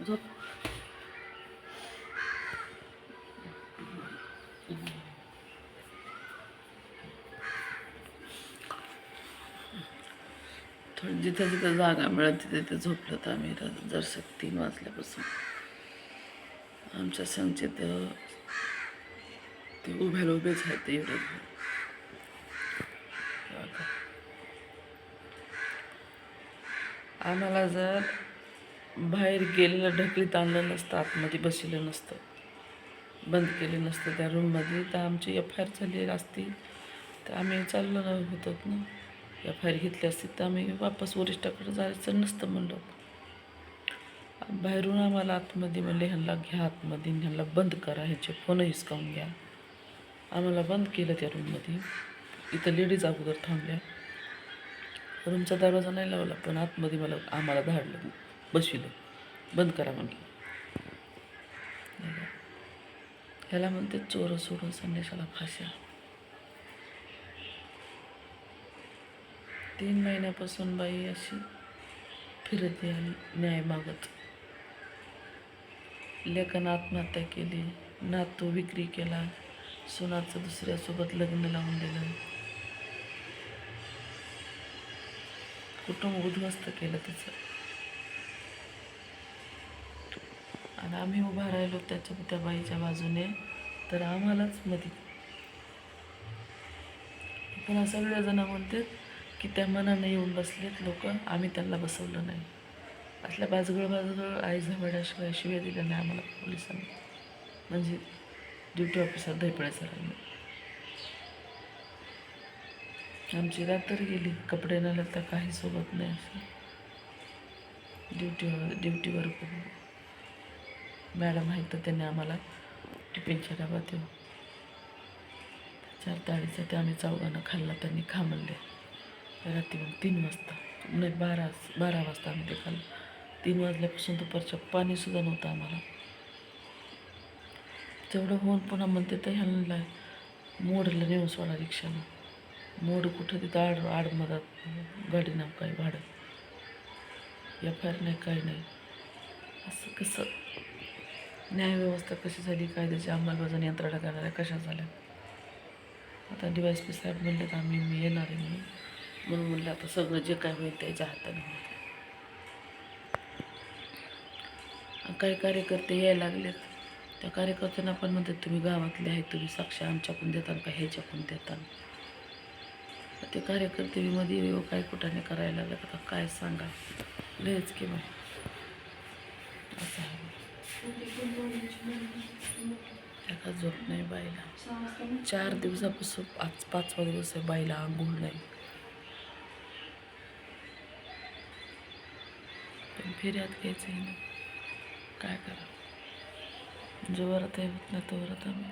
झोप थोडी जिथं जिथं जागा मिळत तिथे तिथे झोपलं तर आम्ही र- तीन वाजल्यापासून आमच्या संचित ते उभ्याला उभेच आहेत ते आम्हाला जर बाहेर गेलेलं ढकलीत आणलं नसतं आतमध्ये बसलेलं नसतं बंद केलं नसतं त्या रूममध्ये तर आमची एफ आय आर झाली असती तर आम्ही चाललो नाही होतो ना. एफ आय आर घेतली असती तर आम्ही वापस वरिष्ठाकडे जायचं नसतं म्हणलं. बाहेरून आम्हाला आतमध्ये म्हणले ह्यांना घ्या आतमध्ये ह्यांना बंद करा ह्याचे फोन हिसकावून घ्या. आम्हाला बंद केलं त्या रूममध्ये इथं लेडीज अगोदर थांबल्या. रूमचा दरवाजा नाही लावला पण आतमध्ये मला आम्हाला धाडलं. बसविलं. बंद करा म्हणलं ह्याला म्हणते चोर सोडून संदेशाला फाशा तीन महिन्यापासून बाई अशी फिरते आणि न्याय मागत. लेखन आत्महत्या केली नातू विक्री केला सुनाचं दुसऱ्यासोबत लग्न लावून दिलं. कुटुंब उद्ध्वस्त केलं तिचं. आणि आम्ही उभा राहिलो त्याच्या त्या बाईच्या बाजूने तर आम्हालाच मधी पुन्हा सगळेजण म्हणतात की त्या मनाने येऊन बसलेत लोक आम्ही त्यांना बसवलं नाही. असल्या बाजगळ बाजगळ आई झवड्याशिवाय शिव्या दिल्या नाही आम्हाला पोलिसांनी. म्हणजे ड्युटी ऑफिसर दैपळे सरांनी आमची रात्र गेली. कपडे न तर काही सोबत नाही असं. ड्युटीवर ड्युटीवर मॅडम आहेत तर त्यांनी आम्हाला टिफिनच्या डब्यात येऊ चार ताळीचा ते आम्ही चौघांना खाल्ला त्यांनी खामलले रात्री मग तीन वाजता नाही बारा बारा वाजता आम्ही ते खाल्लं. तीन वाजल्यापासून दुपारच्या पाणीसुद्धा नव्हतं आम्हाला. तेवढं होऊन पुन्हा म्हणते तर ह्यांना मोडला नेऊन सोडा रिक्षानं. मोड कुठं तिथं आड आडमधात गाडी नाव काही भाडं? एफ आय आर नाही काही नाही. असं कसं? न्यायव्यवस्था कशी झाली? कायद्याची अंमलबजावणी यंत्रणा करणाऱ्या कशा झाल्या? आता डी वाय एस पी साहेब म्हणले तर आम्ही मी येणार आहे म्हणून. म्हणून म्हणलं आता सगळं जे काय होईल त्याच्या हाताने होईल. काही कार्यकर्ते यायला लागलेत. त्या कार्यकर्त्यांना पण म्हणतात तुम्ही गावातले आहे तुम्ही साक्ष आमच्याकडून देताल का ह्याच्याकडून देताल? ते कार्यकर्ते बी येऊ काय कुठाने करायला लागलं आता काय सांगा लयच की बाई. असं आहे. एका झोप नाही बाईला. चार दिवसापासून पाच पाचवा दिवस आहे बाईला आंघोळ नाही. पण फेऱ्यात घ्यायचं आहे ना. काय करा जोवर आहे होत नाही तोवरात आम्ही.